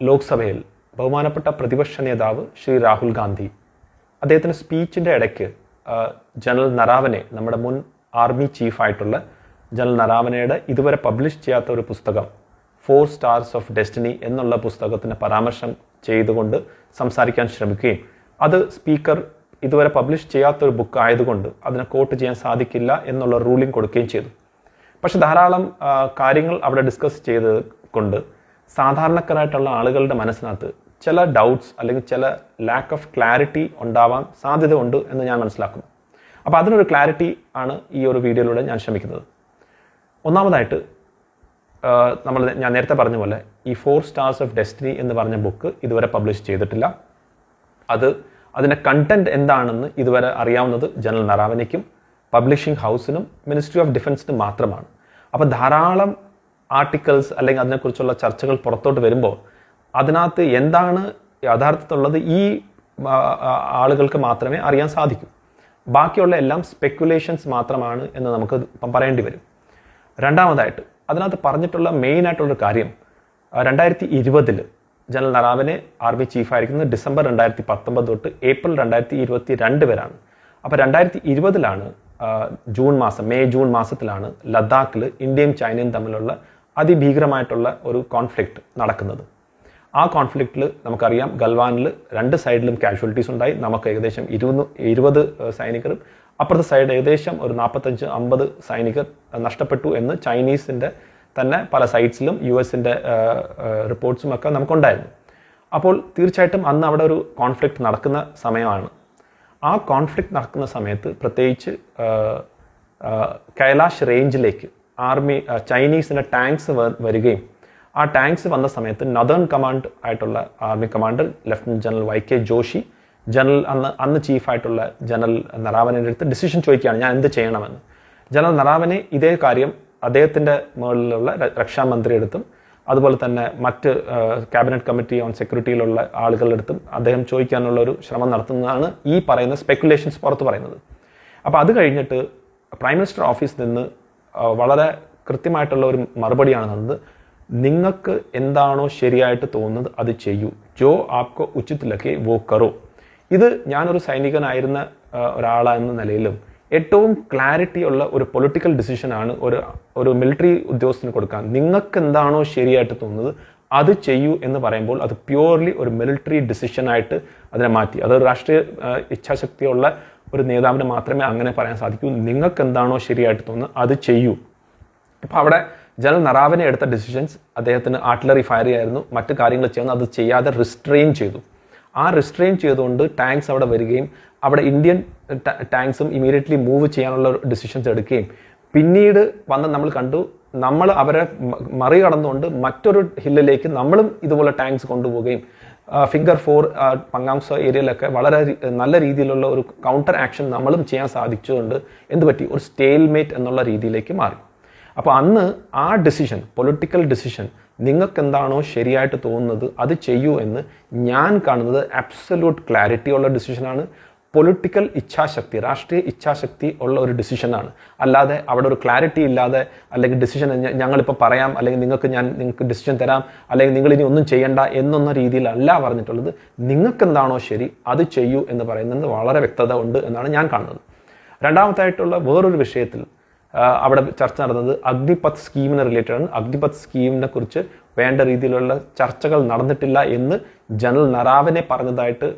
ലോക്സഭയിൽ ബഹുമാനപ്പെട്ട പ്രതിപക്ഷ നേതാവ് ശ്രീ രാഹുൽ ഗാന്ധി അദ്ദേഹത്തിന്റെ സ്പീച്ചിന്റെ ഇടയ്ക്ക് ജനറൽ നരാവനെ നമ്മുടെ മുൻ ആർമി ചീഫായിട്ടുള്ള ജനറൽ നറാവനയുടെ ഇതുവരെ പബ്ലിഷ് ചെയ്യാത്ത ഒരു പുസ്തകം ഫോർ സ്റ്റാർസ് ഓഫ് ഡെസ്റ്റിനി എന്നുള്ള പുസ്തകത്തിന് പരാമർശം ചെയ്തുകൊണ്ട് സംസാരിക്കാൻ ശ്രമിക്കുകയും അത് സ്പീക്കർ ഇതുവരെ പബ്ലിഷ് ചെയ്യാത്ത ഒരു ബുക്ക് ആയതുകൊണ്ട് അതിനെ കോട്ട് ചെയ്യാൻ സാധിക്കില്ല എന്നുള്ള റൂളിംഗ് കൊടുക്കുകയും ചെയ്തു. പക്ഷെ ധാരാളം കാര്യങ്ങൾ അവിടെ ഡിസ്കസ് ചെയ്ത് കൊണ്ട് സാധാരണക്കാരായിട്ടുള്ള ആളുകളുടെ മനസ്സിനകത്ത് ചില ഡൗട്ട്സ് അല്ലെങ്കിൽ ചില ലാക്ക് ഓഫ് ക്ലാരിറ്റി ഉണ്ടാവാൻ സാധ്യത ഉണ്ട് എന്ന് ഞാൻ മനസ്സിലാക്കുന്നു. അപ്പോൾ അതിനൊരു ക്ലാരിറ്റി ആണ് ഈ ഒരു വീഡിയോയിലൂടെ ഞാൻ ശ്രമിക്കുന്നത്. ഒന്നാമതായിട്ട് നമ്മൾ ഞാൻ നേരത്തെ പറഞ്ഞ പോലെ ഈ ഫോർ സ്റ്റാർസ് ഓഫ് ഡെസ്റ്റിനി എന്ന് പറഞ്ഞ ബുക്ക് ഇതുവരെ പബ്ലിഷ് ചെയ്തിട്ടില്ല. അത് അതിന്റെ കണ്ടന്റ് എന്താണെന്ന് ഇതുവരെ അറിയാവുന്നത് ജനറൽ നറാവനയ്ക്കും പബ്ലിഷിംഗ് ഹൗസിനും മിനിസ്ട്രി ഓഫ് ഡിഫൻസിനും മാത്രമാണ്. അപ്പോൾ ധാരാളം ആർട്ടിക്കിൾസ് അല്ലെങ്കിൽ അതിനെക്കുറിച്ചുള്ള ചർച്ചകൾ പുറത്തോട്ട് വരുമ്പോൾ അതിനകത്ത് എന്താണ് യഥാർത്ഥത്തിലുള്ളത് ഈ ആളുകൾക്ക് മാത്രമേ അറിയാൻ സാധിക്കൂ. ബാക്കിയുള്ള എല്ലാം സ്പെക്കുലേഷൻസ് മാത്രമാണ് എന്ന് നമുക്ക് ഇപ്പം പറയേണ്ടി വരും. രണ്ടാമതായിട്ട് അതിനകത്ത് പറഞ്ഞിട്ടുള്ള മെയിൻ ആയിട്ടുള്ളൊരു കാര്യം രണ്ടായിരത്തി ഇരുപതിൽ ജനറൽ നറാവിനെ ആർമി ചീഫായിരിക്കുന്നത് ഡിസംബർ രണ്ടായിരത്തി പത്തൊമ്പത് തൊട്ട് ഏപ്രിൽ രണ്ടായിരത്തി ഇരുപത്തി രണ്ട് വരെയാണ്. അപ്പോൾ രണ്ടായിരത്തി ഇരുപതിലാണ് ജൂൺ മാസം മെയ് ജൂൺ മാസത്തിലാണ് ലഡാക്കിൽ ഇന്ത്യയും ചൈനയും തമ്മിലുള്ള അതിഭീകരമായിട്ടുള്ള ഒരു കോൺഫ്ലിക്റ്റ് നടക്കുന്നത്. ആ കോൺഫ്ലിക്റ്റിൽ നമുക്കറിയാം ഗൽവാനിൽ രണ്ട് സൈഡിലും കാഷ്വാലിറ്റീസ് ഉണ്ടായി. നമുക്ക് ഏകദേശം ഇരുപത് ഇരുപത് സൈനികരും അപ്പുറത്തെ സൈഡ് ഏകദേശം ഒരു നാൽപ്പത്തഞ്ച് അമ്പത് സൈനികർ നഷ്ടപ്പെട്ടു എന്ന് ചൈനീസിന്റെ തന്നെ പല സൈറ്റ്സിലും യു എസിന്റെ റിപ്പോർട്ട്സും ഒക്കെ നമുക്കുണ്ടായിരുന്നു. അപ്പോൾ തീർച്ചയായിട്ടും അന്ന് അവിടെ ഒരു കോൺഫ്ലിക്റ്റ് നടക്കുന്ന സമയമാണ്. ആ കോൺഫ്ലിക്റ്റ് നടക്കുന്ന സമയത്ത് പ്രത്യേകിച്ച് കൈലാഷ് റേഞ്ചിലേക്ക് ആർമി ചൈനീസിന്റെ ടാങ്ക്സ് വരികയും ആ ടാങ്ക്സ് വന്ന സമയത്ത് നദേൺ കമാൻഡ് ആയിട്ടുള്ള army commander lieutenant general Y K Joshi general അന്ന് അന്ന് ചീഫായിട്ടുള്ള ജനറൽ നറാവനന്റെ അടുത്ത് ഡിസിഷൻ ചോദിക്കുകയാണ് ഞാൻ എന്ത് ചെയ്യണമെന്ന്? ജനറൽ നറാവനെ ഇതേ കാര്യം അദ്ദേഹത്തിന്റെ മുകളിലുള്ള ര- രക്ഷാമന്ത്രിയുടെ അടുത്തും അതുപോലെ തന്നെ മറ്റ് ക്യാബിനറ്റ് കമ്മിറ്റി ഓൺ സെക്യൂരിറ്റിയിലുള്ള ആളുകളുടെ അടുത്തും അദ്ദേഹം ചോദിക്കാനുള്ള ഒരു ശ്രമം നടത്തുന്നതാണ് ഈ പറയുന്ന സ്പെക്കുലേഷൻസ് പുറത്ത് പറയുന്നത്. അപ്പോൾ അത് കഴിഞ്ഞിട്ട് പ്രൈം മിനിസ്റ്റർ ഓഫീസിൽ നിന്ന് വളരെ കൃത്യമായിട്ടുള്ള ഒരു മറുപടിയാണ് തന്നത്. നിങ്ങൾക്ക് എന്താണോ ശരിയായിട്ട് തോന്നുന്നത് അത് ചെയ്യൂ. ജോ ആപ്കോ ഉചിത് ലക്കെ വോ കറോ. ഇത് ഞാനൊരു സൈനികനായിരുന്ന ഒരാളെന്ന നിലയിലും ഏറ്റവും ക്ലാരിറ്റി ഉള്ള ഒരു പൊളിറ്റിക്കൽ ഡിസിഷനാണ് ഒരു ഒരു മിലിറ്ററി ഉദ്യോഗസ്ഥന് കൊടുക്കാൻ. നിങ്ങൾക്ക് എന്താണോ ശരിയായിട്ട് തോന്നുന്നത് അത് ചെയ്യൂ എന്ന് പറയുമ്പോൾ അത് പ്യുവർലി ഒരു മിലിറ്ററി ഡിസിഷനായിട്ട് അതിനെ മാറ്റി. അതൊരു രാഷ്ട്രീയ ഇച്ഛാശക്തിയുള്ള ഒരു നേതാവിന് മാത്രമേ അങ്ങനെ പറയാൻ സാധിക്കൂ. നിങ്ങൾക്ക് എന്താണോ ശരിയായിട്ട് തോന്നുന്നത് അത് ചെയ്യൂ. ഇപ്പോൾ അവിടെ ജനറൽ നറാവിനെ എടുത്ത ഡിസിഷൻസ് അദ്ദേഹത്തിന് ആർട്ടിലറി ഫയർ ആയിരുന്നു. മറ്റ് കാര്യങ്ങൾ ചെയ്യുന്നു അത് ചെയ്യാതെ റിസ്ട്രെയിൻ ചെയ്തു. ആ റിസ്ട്രെയിൻ ചെയ്തുകൊണ്ട് ടാങ്ക്സ് അവിടെ വരികയും അവിടെ ഇന്ത്യൻ ടാങ്ക്സും ഇമീഡിയറ്റ്ലി മൂവ് ചെയ്യാനുള്ള ഡിസിഷൻസ് എടുക്കുകയും. പിന്നീട് വന്ന് നമ്മൾ കണ്ടു നമ്മൾ അവരെ മറികടന്നുകൊണ്ട് മറ്റൊരു ഹില്ലിലേക്ക് നമ്മളും ഇതുപോലെ ടാങ്ക്സ് കൊണ്ടുപോവുകയും. ഫിംഗർ ഫോർ പങ്കാംസ ഏരിയയിലൊക്കെ വളരെ നല്ല രീതിയിലുള്ള ഒരു കൗണ്ടർ ആക്ഷൻ നമ്മളും ചെയ്യാൻ സാധിച്ചുകൊണ്ട് എന്ത് പറ്റി? ഒരു സ്റ്റേൽമേറ്റ് എന്നുള്ള രീതിയിലേക്ക് മാറി. അപ്പോൾ അന്ന് ആ ഡിസിഷൻ പൊളിറ്റിക്കൽ ഡിസിഷൻ നിങ്ങൾക്ക് എന്താണോ ശരിയായിട്ട് തോന്നുന്നത് അത് ചെയ്യൂ എന്ന് ഞാൻ കാണുന്നത് അബ്സല്യൂട്ട് ക്ലാരിറ്റി ഉള്ള ഡിസിഷനാണ് പൊളിറ്റിക്കൽ ഇച്ഛാശക്തി രാഷ്ട്രീയ ഇച്ഛാശക്തി ഉള്ള ഒരു ഡിസിഷനാണ് അല്ലാതെ അവിടെ ഒരു ക്ലാരിറ്റി ഇല്ലാതെ അല്ലെങ്കിൽ ഡിസിഷൻ ഞങ്ങളിപ്പോൾ പറയാം അല്ലെങ്കിൽ നിങ്ങൾക്ക് ഞാൻ നിങ്ങൾക്ക് ഡിസിഷൻ തരാം അല്ലെങ്കിൽ നിങ്ങൾ ഇനി ഒന്നും ചെയ്യണ്ട എന്നൊന്ന രീതിയിലല്ല പറഞ്ഞിട്ടുള്ളത്. നിങ്ങൾക്ക് എന്താണോ ശരി അത് ചെയ്യൂ എന്ന് പറയുന്നത് വളരെ വ്യക്തത ഉണ്ട് എന്നാണ് ഞാൻ കാണുന്നത്. രണ്ടാമത്തായിട്ടുള്ള വേറൊരു വിഷയത്തിൽ അവിടെ ചർച്ച നടന്നത് അഗ്നിപത് സ്കീമിന് റിലേറ്റഡ് ആണ്. അഗ്നിപത് സ്കീമിനെ കുറിച്ച് വേണ്ട രീതിയിലുള്ള ചർച്ചകൾ നടന്നിട്ടില്ല എന്ന് ജനറൽ നറാവനെ പറഞ്ഞതായിട്ട്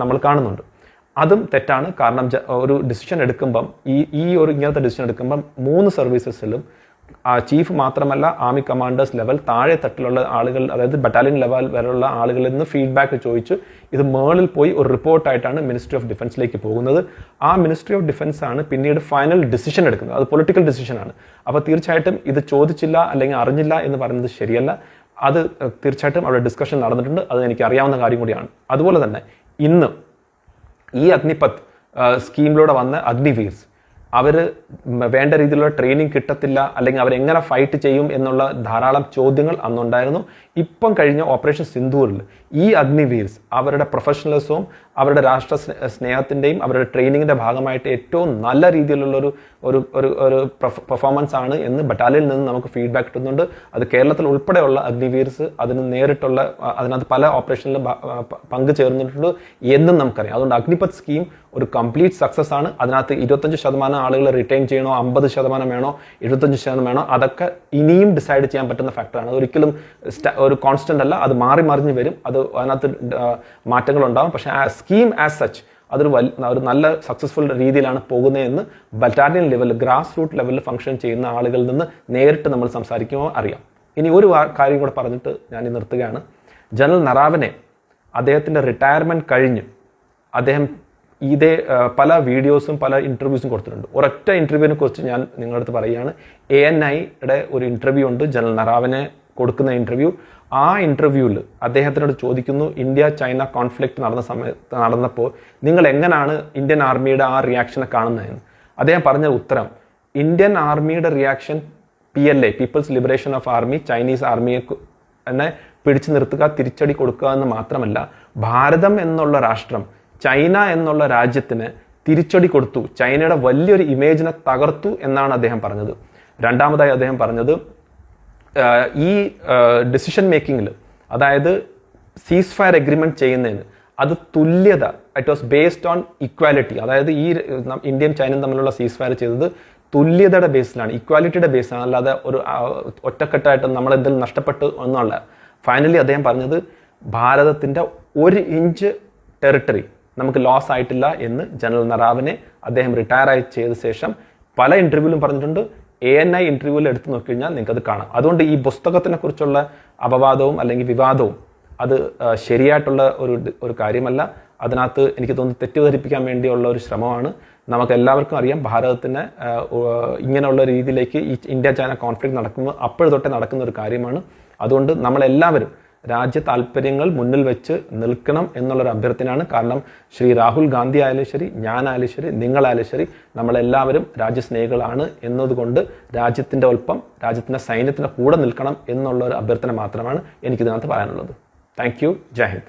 നമ്മൾ കാണുന്നുണ്ട്. അതും തെറ്റാണ്. കാരണം ഒരു ഡിസിഷൻ എടുക്കുമ്പം ഈ ഈ ഒരു ഇങ്ങനത്തെ ഡിസിഷൻ എടുക്കുമ്പം മൂന്ന് സർവീസസിലും ആ ചീഫ് മാത്രമല്ല ആർമി കമാൻഡേഴ്സ് ലെവൽ താഴെ തട്ടിലുള്ള ആളുകൾ അതായത് ബറ്റാലിയൻ ലെവൽ വരെയുള്ള ആളുകളിൽ നിന്ന് ഫീഡ്ബാക്ക് ചോദിച്ചു ഇത് മേളിൽ പോയി ഒരു റിപ്പോർട്ടായിട്ടാണ് മിനിസ്ട്രി ഓഫ് ഡിഫൻസിലേക്ക് പോകുന്നത്. ആ മിനിസ്ട്രി ഓഫ് ഡിഫൻസ് ആണ് പിന്നീട് ഫൈനൽ ഡിസിഷൻ എടുക്കുന്നത്. അത് പൊളിറ്റിക്കൽ ഡിസിഷൻ ആണ്. അപ്പോൾ തീർച്ചയായിട്ടും ഇത് ചോദിച്ചില്ല അല്ലെങ്കിൽ അറിഞ്ഞില്ല എന്ന് പറയുന്നത് ശരിയല്ല. അത് തീർച്ചയായിട്ടും അവിടെ ഡിസ്കഷൻ നടന്നിട്ടുണ്ട്. അത് എനിക്ക് അറിയാവുന്ന കാര്യം കൂടിയാണ്. അതുപോലെ തന്നെ ഇന്ന് ഈ അഗ്നിപത് സ്കീമിലൂടെ വന്ന അഗ്നിവീർസ് അവർ വേണ്ട രീതിയിലുള്ള ട്രെയിനിങ് കിട്ടത്തില്ല അല്ലെങ്കിൽ അവരെങ്ങനെ ഫൈറ്റ് ചെയ്യും എന്നുള്ള ധാരാളം ചോദ്യങ്ങൾ അന്നുണ്ടായിരുന്നു. ഇപ്പം കഴിഞ്ഞ ഓപ്പറേഷൻ സിന്ദൂറിൽ ഈ അഗ്നിവീർസ് അവരുടെ പ്രൊഫഷണലിസവും അവരുടെ രാഷ്ട്ര സ്നേ- സ്നേഹത്തിന്റെയും അവരുടെ ട്രെയിനിങ്ങിന്റെ ഭാഗമായിട്ട് ഏറ്റവും നല്ല രീതിയിലുള്ള ഒരു ഒരു ഒരു പെർഫോമൻസ് ആണ് എന്ന് ബറ്റാലിയനിൽ നിന്ന് നമുക്ക് ഫീഡ്ബാക്ക് കിട്ടുന്നുണ്ട്. അത് കേരളത്തിൽ ഉൾപ്പെടെയുള്ള അഗ്നിവീർസ് അതിന് നേരിട്ടുള്ള അതിനകത്ത് പല ഓപ്പറേഷനിലും പങ്കു ചേർന്നിട്ടുണ്ട് എന്നും നമുക്കറിയാം. അതുകൊണ്ട് അഗ്നിപത് സ്കീം ഒരു കംപ്ലീറ്റ് സക്സസ് ആണ്. അതിനകത്ത് ഇരുപത്തഞ്ച് ശതമാനം ആളുകൾ റിട്ടേൺ ചെയ്യണോ അമ്പത് ശതമാനം വേണോ എഴുപത്തഞ്ച് ശതമാനം വേണോ അതൊക്കെ ഇനിയും ഡിസൈഡ് ചെയ്യാൻ പറ്റുന്ന ഫാക്ടറാണ് ഒരിക്കലും ഒരു കോൺസ്റ്റന്റ് അല്ല. അത് മാറി മറിഞ്ഞ് വരും. അത് അതിനകത്ത് മാറ്റങ്ങൾ ഉണ്ടാവും പക്ഷേ ആ സ്കീം ആസ് സച്ച് അതൊരു വൽ ഒരു നല്ല സക്സസ്ഫുൾ രീതിയിലാണ് പോകുന്നതെന്ന് ബറ്റാലിയൻ ലെവൽ ഗ്രാസ് റൂട്ട് ലെവലിൽ ഫംഗ്ഷൻ ചെയ്യുന്ന ആളുകളിൽ നിന്ന് നേരിട്ട് നമ്മൾ സംസാരിക്കുമ്പോൾ അറിയാം. ഇനി ഒരു കാര്യം കൂടെ പറഞ്ഞിട്ട് ഞാൻ നിർത്തുകയാണ്. ജനറൽ നറാവനെ അദ്ദേഹത്തിന്റെ റിട്ടയർമെന്റ് കഴിഞ്ഞ് അദ്ദേഹം ഇതേ പല വീഡിയോസും പല ഇന്റർവ്യൂസും കൊടുത്തിട്ടുണ്ട്. ഒരൊറ്റ ഇന്റർവ്യൂവിനെ കുറിച്ച് ഞാൻ നിങ്ങളുടെ അടുത്ത് പറയുകയാണ് എ എൻ ഐയുടെ ഒരു ഇന്റർവ്യൂ ഉണ്ട് ജനറൽ നറാവനെ കൊടുക്കുന്ന ഇന്റർവ്യൂ ആ ഇന്റർവ്യൂവിൽ അദ്ദേഹത്തിനോട് ചോദിക്കുന്നു ഇന്ത്യ ചൈന കോൺഫ്ലിക്റ്റ് നടന്ന സമയത്ത് നടന്നപ്പോൾ നിങ്ങൾ എങ്ങനെയാണ് ഇന്ത്യൻ ആർമിയുടെ ആ റിയാക്ഷനെ കാണുന്നതെന്ന്? അദ്ദേഹം പറഞ്ഞ ഉത്തരം ഇന്ത്യൻ ആർമിയുടെ reaction P L A people's liberation of army Chinese ആർമിയെ എന്നെ പിടിച്ചു നിർത്തുക തിരിച്ചടി കൊടുക്കുക എന്ന് മാത്രമല്ല ഭാരതം എന്നുള്ള രാഷ്ട്രം ചൈന എന്നുള്ള രാജ്യത്തിന് തിരിച്ചടി കൊടുത്തു. ചൈനയുടെ വലിയൊരു ഇമേജിനെ തകർത്തു എന്നാണ് അദ്ദേഹം പറഞ്ഞത്. രണ്ടാമതായി അദ്ദേഹം പറഞ്ഞത് ഈ ഡിസിഷൻ മേക്കിങ്ങിൽ അതായത് സീസ് ഫയർ എഗ്രിമെന്റ് ചെയ്യുന്നതിന് അത് തുല്യത it was based on equality അതായത് ഈ ഇന്ത്യയും ചൈനയും തമ്മിലുള്ള സീസ് ഫയർ ചെയ്തത് തുല്യതയുടെ ബേസിലാണ് ഇക്വാലിറ്റിയുടെ ബേസിലാണ് അല്ലാതെ ഒരു ഒറ്റക്കെട്ടായിട്ട് നമ്മൾ എന്തെങ്കിലും നഷ്ടപ്പെട്ടു എന്നുള്ള. ഫൈനലി അദ്ദേഹം പറഞ്ഞത് ഭാരതത്തിന്റെ ഒരു ഇഞ്ച് ടെറിട്ടറി നമുക്ക് ലോസ് ആയിട്ടില്ല എന്ന് ജനറൽ നറാവിനെ അദ്ദേഹം റിട്ടയർ ആയി ചെയ്ത ശേഷം പല ഇന്റർവ്യൂവിലും പറഞ്ഞിട്ടുണ്ട്. എ എൻ ഐ ഇന്റർവ്യൂവിൽ എടുത്തു നോക്കിക്കഴിഞ്ഞാൽ നിങ്ങൾക്ക് അത് കാണാം. അതുകൊണ്ട് ഈ പുസ്തകത്തിനെ കുറിച്ചുള്ള അപവാദവും അല്ലെങ്കിൽ വിവാദവും അത് ശരിയായിട്ടുള്ള ഒരു ഒരു കാര്യമല്ല. അതിനകത്ത് എനിക്ക് തോന്നുന്നു തെറ്റിദ്ധരിപ്പിക്കാൻ വേണ്ടിയുള്ള ഒരു ശ്രമമാണ്. നമുക്ക് എല്ലാവർക്കും അറിയാം ഭാരതത്തിന് ഇങ്ങനെയുള്ള രീതിയിലേക്ക് ഈ ഇന്ത്യ ചൈന കോൺഫ്ലിക്ട് നടക്കുമ്പോൾ അപ്പോഴ തൊട്ടേ നടക്കുന്ന ഒരു കാര്യമാണ്. അതുകൊണ്ട് നമ്മളെല്ലാവരും രാജ്യ താല്പര്യങ്ങൾ മുന്നിൽ വെച്ച് നിൽക്കണം എന്നുള്ളൊരു അഭ്യർത്ഥനയാണ്. കാരണം ശ്രീ രാഹുൽ ഗാന്ധി ആയാലും ശരി ഞാനായാലും ശരി നിങ്ങളായാലും ശരി നമ്മളെല്ലാവരും രാജ്യസ്നേഹികളാണ് എന്നതുകൊണ്ട് രാജ്യത്തിന്റെ ഒപ്പം രാജ്യത്തിന്റെ സൈന്യത്തിന്റെ കൂടെ നിൽക്കണം എന്നുള്ളൊരു അഭ്യർത്ഥന മാത്രമാണ് എനിക്കിതിനകത്ത് പറയാനുള്ളത്. Thank you Jai Hind.